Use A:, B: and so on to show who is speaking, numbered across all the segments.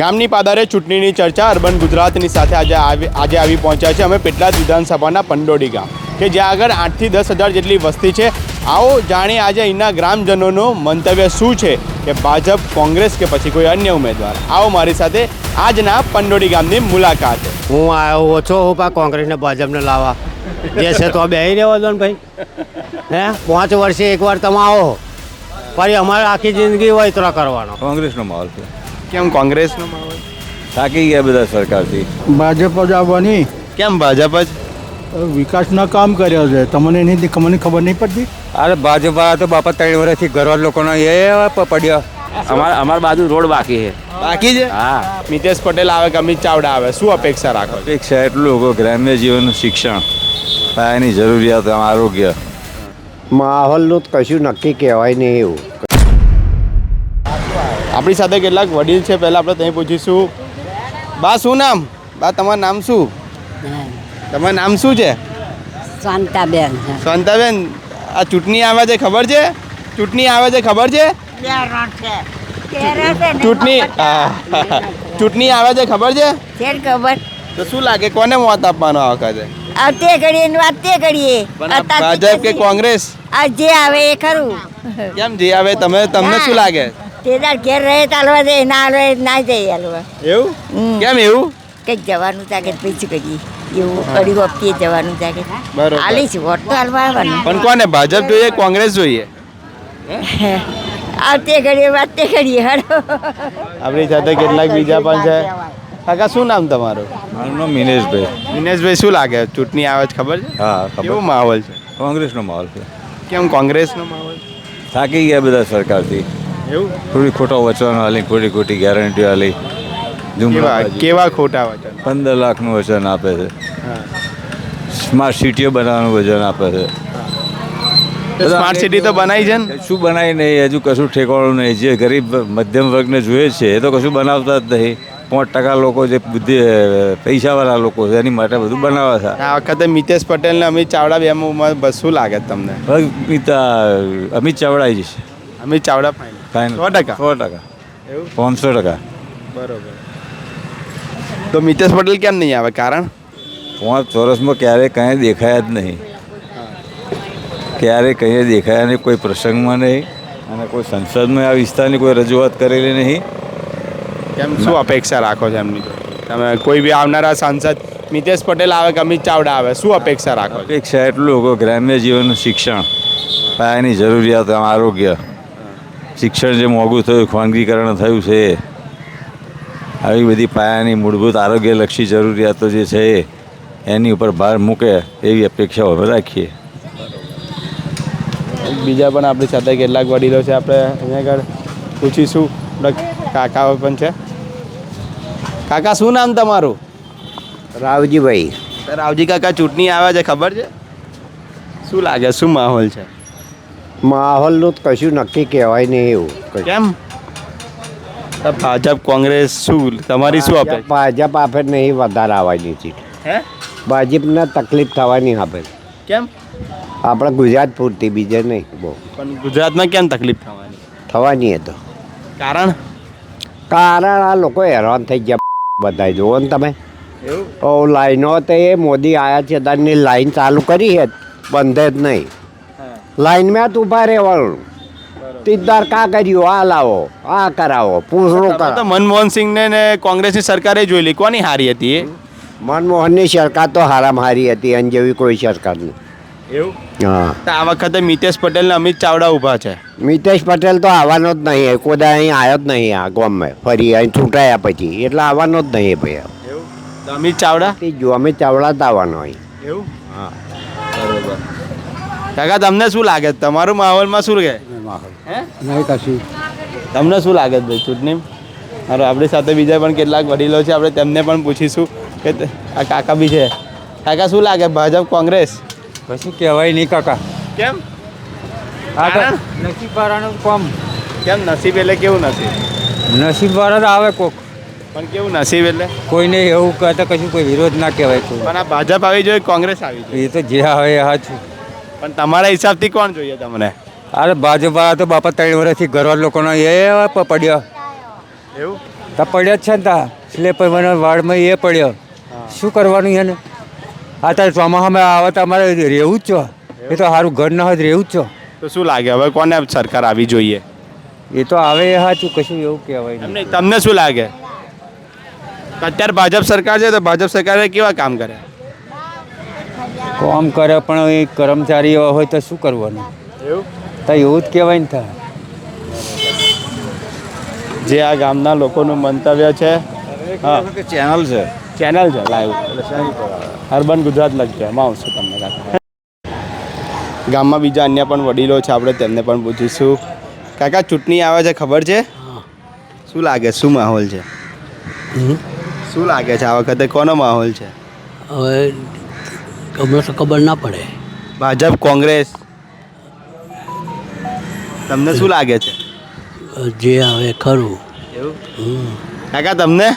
A: ગામની પાદરે ચૂંટણીની ચર્ચા અર્બન ગુજરાતની સાથે આજે આવી આજે આવી પહોંચ્યા છે. અમે પેટલાદ વિધાનસભાના પંડોડી ગામ કે જ્યાં આગળ આઠથી દસ હજાર જેટલી વસ્તી છે. આવો જાણીએ આજે અહીંના ગ્રામજનોનું મંતવ્ય શું છે? કે ભાજપ કોંગ્રેસ કે પછી કોઈ અન્ય ઉમેદવાર? આવો મારી સાથે આજના પંડોડી ગામની મુલાકાત.
B: હું આવ્યો ઓછો હું પા કોંગ્રેસને ભાજપને લાવવા. જે છે તો બે રહેવા દો ને ભાઈ. હે? પાંચ વર્ષે એકવાર તમે આવો. પછી અમારે આખી જિંદગી વૈતરો કરવાનો.
C: કોંગ્રેસનો માહોલ છે.
A: કેમ કોંગ્રેસનો માહોલ?
C: થાકી ગયા બધા સરકારથી.
D: ભાજપ જ આવવાની.
A: કેમ ભાજપ જ?
D: વિકાસના કામ કર્યા છે. તમને એની મને ખબર નહીં પડતી?
C: અરે ભાજપ તો બાપા ત્રણ વર્ષથી ઘરવાળ લોકોનો એ પડ્યો.
E: અમાર અમાર બાજુ રોડ બાકી છે.
A: બાકી છે?
E: હા.
A: મિતેશ પટેલ આવે કે અમિત ચાવડા આવે? શું અપેક્ષા રાખો? છો?
C: અપેક્ષા એટલું લોકો ગ્રામ્ય જીવનનું શિક્ષણ. પાયાની જરૂરિયાત આરોગ્ય.
B: માહોલનું કશું નક્કી કહેવાય નહીં એવું.
A: આપણી સાથે કેટલાક વડીલ છે પહેલાં આપણે ત્યાં પૂછીશું. બા શું નામ? બા તમારું નામ શું? તમારું નામ શું છે?
F: શાંતાબેન
A: શાંતાબેન આ ચૂંટણી આવે છે ખબર છે? ચૂંટણી આવે છે ખબર છે? ચૂંટણી ચૂંટણી આવે છે ખબર છે?
F: ખબર.
A: તો શું લાગે કોને મત આપવાનો આ વખતે?
F: આ તે ઘડીએ વાત તે ઘડીએ અત્યારે
A: ભાજપ કે કોંગ્રેસ?
F: આ જે આવે એ ખરું.
A: કેમ જે આવે તમે તમને શું લાગે?
F: તે તાર ઘેર રહે ચાલવા દે ના રહે ના જઈ હાલવા.
A: એવું. કેમ એવું?
F: કંઈક જવાનું તાકે પૈસા કરીએ એવું અઢી વખતે જવાનું તાકે
A: હાલી
F: છું વોટ તો હાલવા આવવાનું.
A: પણ કોને ભાજપ જોઈએ કોંગ્રેસ જોઈએ?
F: આ તે ઘડીએ વાત તે ઘડીએ હળો
A: આપણી સાથે કેટલાક બીજા પણ છે. કાકા શું નામ તમારું?
C: મારું નામ મિનેશભાઈ
A: મિનેશભાઈ શું લાગે? ચૂંટણી આવે છે ખબર છે?
C: હા
A: કેવો
C: ખબર
A: માહોલ છે?
C: કોંગ્રેસનો માહોલ છે.
A: કેમ કોંગ્રેસનો માહોલ?
C: થાકી ગયા બધા સરકારથી.
A: એવું?
C: થોડી ખોટા વચન હાલી ખોટી ખોટી ગેરંટી આલી.
A: કેવા ખોટા વચન?
C: પંદર લાખનું વચન આપે છે. સ્માર્ટ સિટીઓ બનાવવાનું વચન આપે છે.
A: સ્માર્ટ સિટી તો બનાવી છે ને?
C: શું બનાવી નહીં હજુ કશું ઠેકાણું નહીં. જે ગરીબ મધ્યમ વર્ગને જોઈએ છે એ તો કશું બનાવતા જ નહીં. પાંચ ટકા લોકો જે બુદ્ધિ પૈસાવાળા લોકો છે એની માટે બધું બનાવે છે.
A: આ વખતે મિતેશ પટેલ ને અમિત ચાવડા બે બસ શું લાગે તમને.
C: મિતા અમિત ચાવડા જ
A: અમિત ચાવડા ફાઇનલ સો ટકા.
C: સો ટકા.
A: એવું?
C: પાંચસો ટકા.
A: બરોબર. તો મિતેશ પટેલ કેમ નહીં આવે? કારણ?
C: પાંચ વર્ષમાં ક્યારેય કંઈ દેખાયા જ નહીં. ક્યારેય કંઈ દેખાયા નહીં કોઈ પ્રસંગમાં નહીં અને કોઈ સંસદમાં આ વિસ્તારની કોઈ રજૂઆત કરેલી નહીં.
A: કેમ શું અપેક્ષા રાખો છો એમની તમે કોઈ બી આવનારા સાંસદ મિતેશ પટેલ આવે કે અમિત ચાવડા આવે શું અપેક્ષા રાખો
C: અપેક્ષા એટલું ગ્રામ્ય જીવનનું શિક્ષણ પાયાની જરૂરિયાત આરોગ્ય. શિક્ષણ જે મોંઘું થયું ખાનગીકરણ થયું છે આવી બધી પાયાની મૂળભૂત આરોગ્યલક્ષી જરૂરિયાતો જે છે એની ઉપર ભાર મૂકે એવી અપેક્ષાઓ અમે રાખીએ.
A: બીજા પણ આપણી સાથે કેટલાક વડીલો છે આપણે અહીંયા આગળ પૂછીશું. કાકા કાકાઓ પણ છે. કાકા શું નામ તમારું?
B: રાવજીભાઈ.
A: રાવજી કાકા ચૂંટણી આવે છે ખબર છે? શું લાગે શું માહોલ છે?
B: માહોલનું કશું નક્કી કહેવાય નહીં એવું
A: કેમ? ભાજપ કોંગ્રેસ શું? તમારી શું આપે
B: ભાજપ આપે નહીં વધારે આવવાની છે
A: હે?
B: ભાજપને તકલીફ થવાની આપે.
A: કેમ?
B: આપણે ગુજરાત પૂરતી બીજે નહીં બહુ.
A: પણ ગુજરાતમાં કેમ તકલીફ થવાની?
B: થવાની એ તો.
A: કારણ?
B: કારણ આ લોકો હેરાન થઈ ગયા બધા જુઓ ને તમે.
A: એવું?
B: ઓ લાઈનો તો એ મોદી આયા છે તારની લાઈન ચાલુ કરી છે. બંધે જ નહીં. લાઈનમાં જ ઊભા રહેવાનું તીદાર કા કર્યું આ લાવો આ કરાવો પૂછડું કરાવો.
A: મનમોહન સિંહને ને કોંગ્રેસની સરકારે જોઈ લી કોની હારી હતી એ?
B: મનમોહનની સરકાર તો હારામ હારી હતી અને જેવી કોઈ સરકાર નહીં.
A: એવું?
B: હા.
A: તો આ વખતે મિતેશ પટેલ ને અમિત ચાવડા ઊભા છે.
B: મિતેશ પટેલ તો આવવાનો જ નહીં કોદા અહીં આવ્યો જ નહીં આ ગામમાં. ફરી અહીં ચૂંટાયા પછી. એટલે આવવાનો જ નહીં ભાઈ.
A: અમિત ચાવડા?
B: જો અમિત ચાવડા જ આવવાનો અહીં.
A: એવું? કાકા તમને શું લાગે? તમારું માહોલમાં શું રહે? હે?
D: નહીં કશું.
A: તમને શું લાગે છે ભાઈ ચૂંટણી? મારો આપણી સાથે બીજા પણ કેટલાક વડીલો છે આપણે તેમને પણ પૂછીશું કે આ કાકા બી છે. કાકા શું લાગે? ભાજપ કોંગ્રેસ?
G: કશું કહેવાય નહીં કાકા.
A: કેમ? નસીબ
G: વાળાનું કોમ.
A: કેમ? નસીબ એટલે કેવું નસીબ?
G: નસીબ વાળા આવે કોક.
A: પણ કેવું નસીબ એટલે?
G: કોઈને એવું કહેતા કશું કોઈ વિરોધ ના કહેવાય કોઈ.
A: પણ આ ભાજપ આવી જોઈએ કોંગ્રેસ આવી જોઈએ.
G: એ તો જે આવે આ સાચું
A: પણ તમારા હિસાબથી કોણ જોઈએ તમને?
G: અરે ભાજપવાળા તો બાપા ત્રણ વર્ષથી ઘરવાળ લોકોનો એ પડ્યો.
A: એવું?
H: તો પડ્યો જ છે ને તા. સ્લેપર મને વાડમાં એ પડ્યો. શું કરવાનું એને? આ તારે ચોમાસામાં આવે તો અમારે રહેવું જ છો. એ તો સારું ઘર ના હોય રહેવું જ છો.
A: તો શું લાગે? હવે કોને સરકાર આવી જોઈએ?
H: એ તો આવે સાચું કશું એવું કહેવાય નહીં
A: તમને શું લાગે? અત્યારે ભાજપ સરકાર છે તો ભાજપ સરકારે કેવા કામ કરે?
H: કોમ કરે પણ એ કર્મચારી એવા હોય તો શું કરવાનું?
A: એવું?
H: તો એવું જ કહેવાય ને થાય.
A: જે આ ગામના લોકોનું મંતવ્ય છે હા.
C: ચેનલ છે.
A: ચેનલ છે લાઈવ. અર્બન ગુજરાત લખજો એમાં આવશે તમને ગામમાં બીજા અન્ય પણ વડીલો છે આપણે તેમને પણ પૂછીશું. કાકા ચૂંટણી આવે છે ખબર છે? શું લાગે શું માહોલ છે? શું લાગે છે આ વખતે કોનો માહોલ છે?
I: હવે અમને તો ખબર ના પડે.
A: ભાજપ કોંગ્રેસ તમને શું લાગે છે?
I: જે આવે ખરું.
A: એવું? કાકા તમને?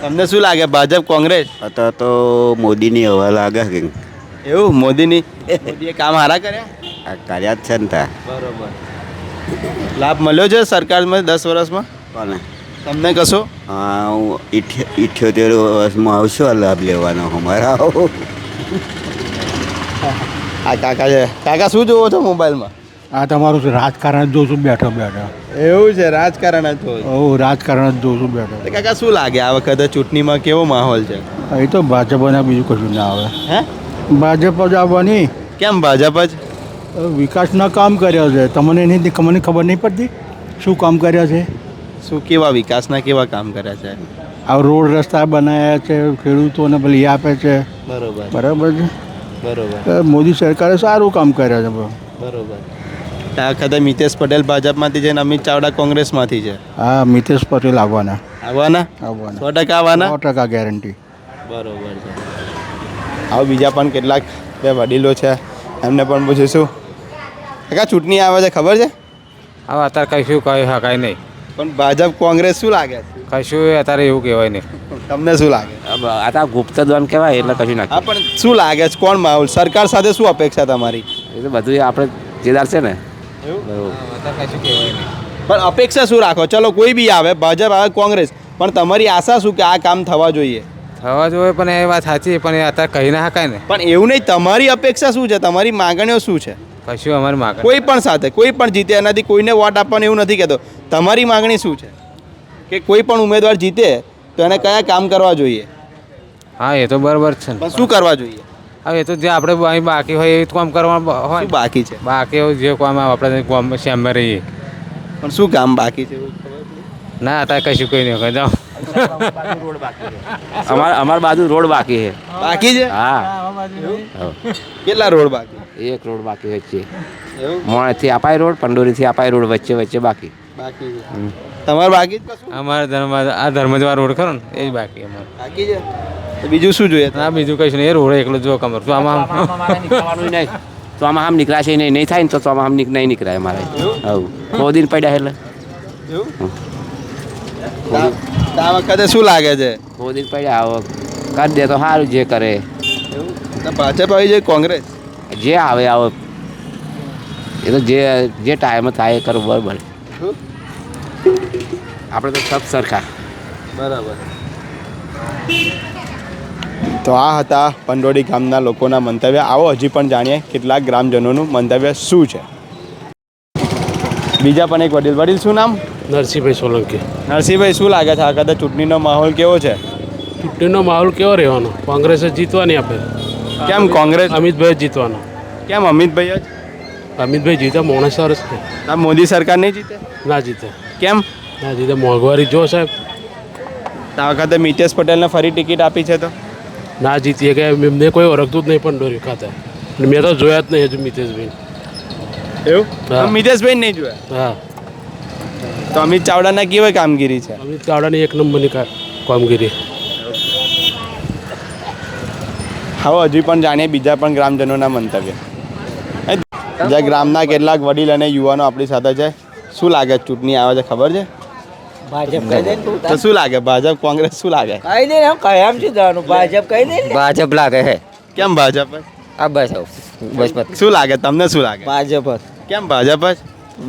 A: તમને શું લાગે ભાજપ કોંગ્રેસ?
J: અત્યારે તો મોદીની હવા લાગે કે
A: એવું? મોદીની? મોદીએ કામ હારા કર્યા?
J: આ કર્યા જ છે ને ત્યાં
A: બરોબર. લાભ મળ્યો છે સરકારમાં દસ વર્ષમાં?
J: કોને?
A: તમને કશો?
J: હા હું ઇઠ્યો- ઇઠ્યોતેર વર્ષમાં આવશો આ લાભ લેવાનો અમારા
A: આ કાકા છે. કાકા શું જોવો છો મોબાઈલમાં?
D: આ તમારું છે રાજકારણ જ જોઉં છું બેઠો બેઠો.
A: એવું છે રાજકારણ હતો
D: ઓ રાજકારણ જ જોઉં છું બેઠો
A: કાકા શું લાગે? આ વખતે ચૂંટણીમાં કેવો માહોલ છે?
D: એ તો ભાજપના બીજું કશું ના આવે.
A: હે?
D: ભાજપ જ આવવાની
A: કેમ ભાજપ જ?
D: વિકાસના કામ કર્યા છે. તમને એની મને ખબર નહીં પડતી? શું કામ કર્યા છે?
A: શું કેવા વિકાસના કેવા કામ કર્યા છે?
D: આ રોડ રસ્તા બનાવ્યા છે ખેડૂતોને ભલી આપે છે.
A: બરોબર.
D: બરાબર છે?
A: બરોબર.
D: મોદી સરકારે સારું કામ કર્યા છે
A: બરોબર. આ વખતે મિતેશ પટેલ ભાજપમાંથી છે અને અમિત ચાવડા કોંગ્રેસમાંથી છે?
D: હા મિતેશ પટેલ આવવાના.
A: આવવાના?
D: આવવાના.
A: સો ટકા આવવાના?
D: સો ટકા ગેરંટી
A: બરોબર છે. આવો બીજા પણ કેટલાક બે વડીલો છે. એમને પણ પૂછીશું. કાકા ચૂંટણી આવે છે ખબર છે?
H: હવે અત્યારે કશું કહી શકાય નહીં.
A: પણ ભાજપ કોંગ્રેસ શું લાગે
H: કશું અત્યારે એવું કહેવાય નહીં.
A: તમને શું લાગે?
K: આ તો ગુપ્ત દ્વંદ કહેવાય એટલે કશું નાખે
A: પણ શું લાગે છે? કોણ માહોલ? સરકાર સાથે શું અપેક્ષા તમારી?
K: એ તો બધું આપણે જેદાર છે ને.
A: પણ અપેક્ષા શું રાખો? ચલો કોઈ બી આવે ભાજપ આવે કોંગ્રેસ પણ તમારી આશા શું કે આ કામ થવા જોઈએ?
H: થવા જોઈએ પણ એ વાત સાચી પણ એ અત્યારે કહી ના શકાય ને.
A: પણ એવું નહીં તમારી અપેક્ષા શું છે? તમારી માગણીઓ શું છે?
H: કશું અમારી માગણી
A: કોઈ પણ સાથે કોઈ પણ જીતે એનાથી કોઈને વોટ આપવાનું એવું નથી કહેતો. તમારી માગણી શું છે? કે કોઈ પણ ઉમેદવાર જીતે તો એને કયા કામ કરવા જોઈએ?
H: હા એ તો બરાબર છે ને.
A: પણ શું કરવા જોઈએ?
H: હવે એ તો જે આપણે અહીં બાકી હોય એ કામ કરવા હોય
A: શું બાકી છે?
H: બાકી એવું જે કામ આવે આપણે કામ શ્યામમાં રહીએ.
A: પણ શું કામ બાકી છે? એવું ખબર છે?
H: ના અત્યારે કશું કોઈ નહીં કહી જાઓ
K: અમાર અમાર બાજુ રોડ બાકી છે.
A: બાકી છે?
K: હા.
A: કેટલા રોડ બાકી?
K: એક રોડ બાકી વચ્ચે
A: એવું?
K: મોણેથી અપાય રોડ પંડોરીથી અપાય રોડ વચ્ચે વચ્ચે બાકી.
A: બાકી છે. તમારે બાકી જ કશું?
H: અમારા ધર્મ આ ધર્મદ્વાર રોડ ખરો ને એ જ બાકી અમારે.
A: બાકી છે? તો બીજું શું જોઈએ?
H: ના બીજું કશું નહીં. એ રોડ એકલો જો કમર. તો આમાં
K: નીકળવાનું નહીં. તો આમાં આમ નીકળાશે નહીં. નહીં થાય ને તો આમાં આમ નીક- નહીં નીકળાય અમારે. હવ. બહુ દિન પડ્યા એટલે.
A: એવું? તો આ વખતે શું લાગે છે?
K: મોદી પડ્યા આવો કરી દે તો સારું જે કરે.
A: તો ભાજપ આવી જાય કોંગ્રેસ?
K: જે આવે આવો એ તો જે જે ટાઈમ થાય એ કરવું બરાબર. આપણે તો સબ સરખા.
A: બરાબર. તો આ હતા પંડોડી ગામના લોકોના મંતવ્ય. આવો હજી પણ જાણીએ કેટલાક ગ્રામજનોનું મંતવ્ય શું છે. બીજા પણ એક વડીલ. વડીલ શું નામ?
L: નરસિંહભાઈ સોલંકી.
A: નરસિંહભાઈ શું લાગે છે આ કદાચ ચૂંટણીનો માહોલ કેવો છે?
L: ચૂંટણીનો માહોલ કેવો રહેવાનો? કોંગ્રેસ જ જીતવાની આપે
A: કેમ કોંગ્રેસ?
L: અમિતભાઈ જીતવાનો.
A: કેમ અમિતભાઈ જ?
L: અમિતભાઈ જીતે માણસ સરસ છે.
A: આ મોદી સરકાર નહીં જીતે?
L: ના જીતે.
A: કેમ?
L: ના જીતે મોંઘવારી જો સાહેબ.
A: તો આ વખતે મિતેશ પટેલને ફરી ટિકિટ આપી છે તો?
L: ના જીતીએ કે એમને કોઈ ઓળખતું જ નહીં પણ ડોરી ખાતે મેં તો જોયા જ નહીં હજુ મિતેશભાઈ
A: એવું. મિતેશભાઈ નહીં જોયા?
L: હા.
A: તો અમિત ચાવડાના કેવી કામગીરી છે?
L: અમિત ચાવડાની એક નંબરની કામગીરી.
A: હવે હજી પણ જાણીએ બીજા પણ ગ્રામજનોના મંતવ્ય. જે ગ્રામના કેટલાક વડીલ અને યુવાનો આપણી સાથે છે શું લાગે ચૂંટણી આવે છે ખબર છે?
E: ભાજપ કહી દે ને
A: તો શું લાગે? ભાજપ કોંગ્રેસ શું લાગે?
E: કહી દે કયામ શું જવાનું? ભાજપ કહી દે
J: ભાજપ લાગે હે.
A: કેમ ભાજપ?
J: આ બસ બસ
A: શું લાગે? તમને શું લાગે?
E: ભાજપ
A: કેમ ભાજપ જ?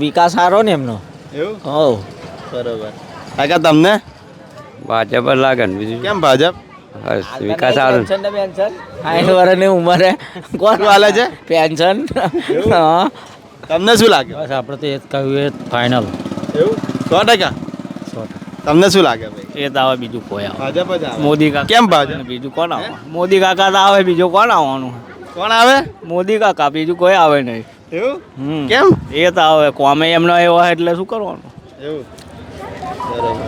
E: વિકાસ સારો ને એમનો?
A: એવું?
E: હોવ.
A: બરોબર. કાકા તમને?
G: ભાજપ જ લાગે ને બીજું.
A: કેમ ભાજપ?
G: બસ વિકાસ સારું.
E: સાઠ વર્ષની ઉંમરે.
A: કોણ વાલે છે?
E: પેન્શન?
A: તમને શું લાગે
M: બસ આપણે તો એ જ કહ્યું એ ફાઇનલ
A: એવું? સો ટકા? તમને શું લાગે ભાઈ?
M: એ તો આવે બીજું કોઈ આવે.
A: ભાજપ જ આવે.
M: મોદી કાકા
A: કેમ ભાજપ?
M: બીજું કોણ આવે? મોદી કાકા તો આવે બીજું કોણ આવવાનું?
A: કોણ આવે?
M: મોદી કાકા બીજું કોઈ આવે નહીં.
A: એવું? કેમ?
M: એ તો આવે કોમે એમનો એવો હોય એટલે શું કરવાનું?
A: એવું. બરોબર.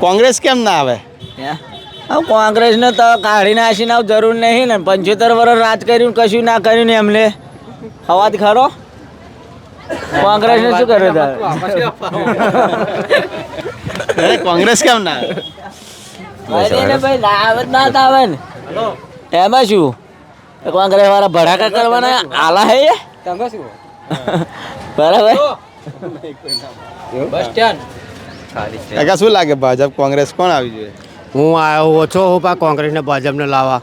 A: કોંગ્રેસ કેમ ના આવે?
E: હવે કોંગ્રેસને તો કાઢી નાખીને ના જરૂર નહીં ને. પંચોતેર વર્ષ રાજ કર્યું કશું ના કર્યું ને એમને. અવાજ ખરો? કોંગ્રેસને શું કર્યું તારે?
A: કોંગ્રેસ કેમ ના આવે?
E: ભાઈ ના આવે ના આવે ને. એમાં શું? કોંગ્રેસ વાળા ભડાકા કરવાના આલા હે? બરાબર.
A: કાકા શું લાગે ભાજપ કોંગ્રેસ કોણ આવી જોઈએ?
B: હું આવ્યો ઓછો હું પા કોંગ્રેસને ભાજપને લાવવા.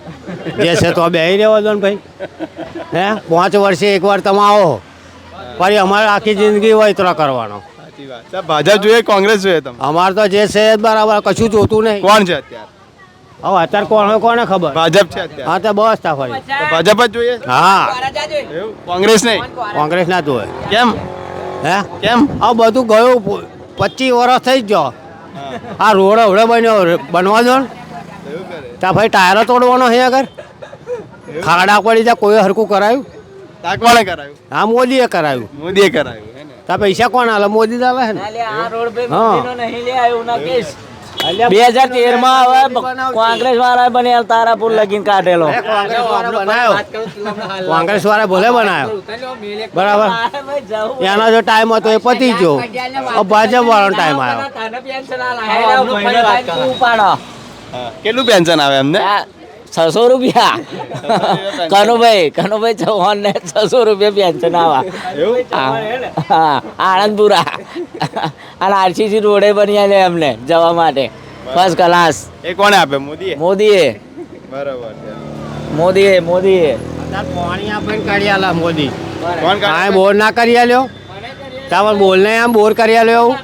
B: જે છે તો બે રહેવા દો ને ભાઈ. હે? પાંચ વર્ષે એકવાર તમે આવો. પછી અમારે આખી જિંદગી વૈતરો કરવાનો.
A: સાચી વાત સાહેબ ભાજપ જોઈએ કોંગ્રેસ જોઈએ
B: અમારે તો જે છે બરાબર કશું જોતું નહીં.
A: કોણ છે અત્યારે?
B: હવે અત્યારે કોણ હોય કોને ખબર?
A: ભાજપ છે અત્યારે.
B: હા તો બસ તા ફરી.
A: ભાજપ. જ જોઈએ?
B: હા.
A: કોંગ્રેસ નહીં?
B: કોંગ્રેસ ના જોઈએ
A: કેમ?
B: હે?
A: કેમ?
B: આ બધું ગયું પચીસ વર્ષ થઈ જ ગયો આ રોડ હવડે બન્યો બનવા દો ને. ત્યાં ભાઈ ટાયરો તોડવાનો છે આગળ. ખાડા પડી જાય કોઈ હરકું કરાયું.
A: તા કોણે કરાયું?
B: હા મોદીએ કરાયું.
A: મોદીએ કરાયું તા
B: ત્યાં પૈસા કોણ આલે? મોદી જ હાલે ને.
E: આ રોડ પે
B: હા.
E: બે હજાર તેરમાં હવે કોંગ્રેસ વાળા બને તારાપુર લગીન કાઢેલો.
B: કોંગ્રેસ વાળા ભલે બનાવ્યો. બરાબર. એનો જો ટાઈમ હતો એ પતી ગયો. હવે ભાજપ ટાઈમ આવ્યો.
A: કેટલું પેન્શન આવે એમને?
E: છસો રૂપિયા. કનુભાઈ કનુભાઈ ચૌહાણ ને છસો રૂપિયા પેન્શન આવા. હા આણંદપુરા. અને આરસીસી રોડે બની લે એમને જવા માટે. ફર્સ્ટ ક્લાસ
A: એ કોણે આપે? મોદીએ?
E: મોદીએ.
A: બરાબર છે.
E: મોદીએ મોદીએ.
B: પાણી આપણે કરી આલા મોદી. બોર ના કરી આલ્યો. ત્યાં બોલ ને આમ બોર કરી આલ્યો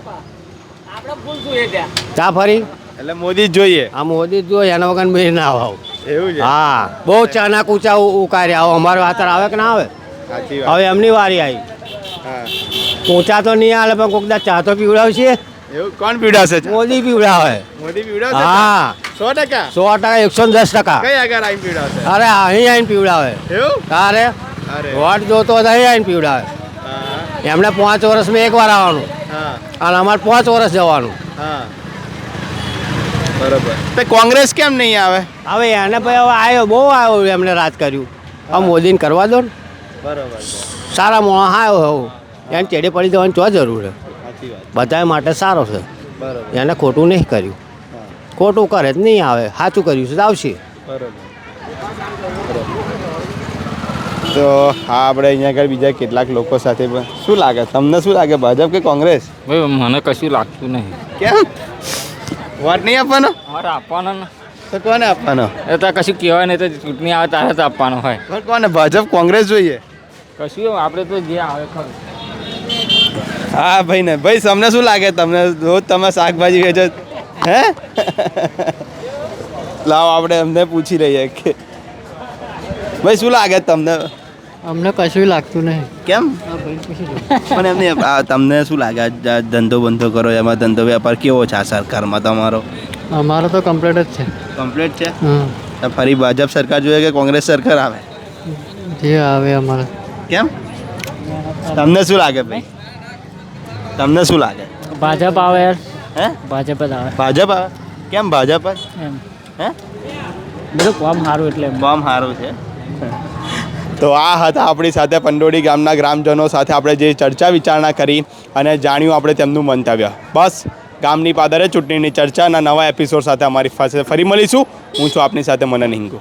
B: ત્યાં. ફરી.
A: એટલે મોદી જ જોઈએ.
B: આ મોદી જોઈએ એના વગર મેં ના આવ.
A: એવું છે?
B: હા. બહુ ચાના કૂચા ઉકાર્યા. આવો અમારો વાતર આવે કે ના આવે? હવે એમની વારી આવી.
A: હા.
B: ઊંચા તો નહીં આવે પણ કોકદા ચા તો પીવડાવશે.
A: એવું? કોણ પીવડાવશે
B: મોદી પીવડાવે.
A: મોદી પીવડાવશે
B: હા.
A: સો ટકા?
B: સો ટકા એકસો ને દસ ટકા.
A: કઈ આગળ આવીને પીવડાવશે?
B: અરે અહીં આવીને પીવડાવે.
A: એવું?
B: તારે?
A: અરે.
B: વોટ જોતો હતો અહીં આવીને પીવડાવે.
A: એમણે
B: એમને પાંચ વર્ષમાં એક વાર આવવાનું.
A: હા.
B: અને અમારે પાંચ વર્ષ જવાનું.
A: હા. બરોબર. તો કોંગ્રેસ કેમ નહીં આવે?
B: હવે એને ભાઈ હવે આવ્યો બહુ આવ્યો એમને રાજ કર્યું. હવે મોદીને કરવા દો ને.
A: બરાબર.
B: સારા મોણા આવ્યો હવે એને ચેડે પડી દેવાની ચો જરૂર છે.
A: સાચી
B: બધા માટે સારો છે.
A: બરોબર.
B: એને ખોટું નહીં કર્યું. ખોટું કરે જ નહીં આવે. સાચું કર્યું છે તો આવશે.
A: તો હા આપણે અહીંયા આગળ બીજા કેટલાક લોકો સાથે પણ શું લાગે? તમને શું લાગે ભાજપ કે કોંગ્રેસ?
M: ભાઈ મને કશું લાગતું નહીં.
A: કેમ? વોટ નહીં આપવાનો?
M: મારે આપવાનો ને.
A: તો કોને આપવાનો?
M: એ તો કશું કહેવાય નહીં તો ચૂંટણી આવે તારે તો આપવાનો હોય.
A: પણ કોને? ભાજપ કોંગ્રેસ જોઈએ.
M: કશું આપણે તો જે આવે ખરું.
A: હા ભાઈ ને. ભાઈ તમને શું લાગે? તમને રોજ તમે શાકભાજી વેચો હે? લાવો આપણે એમને પૂછી રહીએ કે ભાઈ શું લાગે તમને?
M: અમને કશું લાગતું નહીં.
A: કેમ? પણ એમને તમને શું લાગે? ધંધો બંધો કરો એમાં ધંધો વેપાર કેવો છે આ સરકારમાં તમારો?
M: અમારો તો કમ્પ્લીટ જ છે.
A: કમ્પ્લીટ છે?
M: હા.
A: તો ફરી ભાજપ સરકાર જોઈએ કે કોંગ્રેસ સરકાર આવે?
M: જે આવે અમારે.
A: કેમ? તમને શું લાગે ભાઈ? તમને શું લાગે?
M: ભાજપ આવે યાર.
A: હે?
M: ભાજપ જ આવે.
A: ભાજપ આવે? કેમ ભાજપ જ?
M: એમ.
A: હે?
M: બધું કોમ સારું એટલે
A: કોમ સારું છે? તો આ હતા આપણી સાથે પંડોળી ગામના ગ્રામજનો સાથે આપણે જે ચર્ચા વિચારણા કરી અને જાણ્યું આપણે તેમનું મંતવ્ય. બસ, ગામની પાદરે ચૂંટણીની ચર્ચાના નવા એપિસોડ સાથે અમારી પાસે ફરી મળીશું. હું છું આપની સાથે મનન હિંગુ.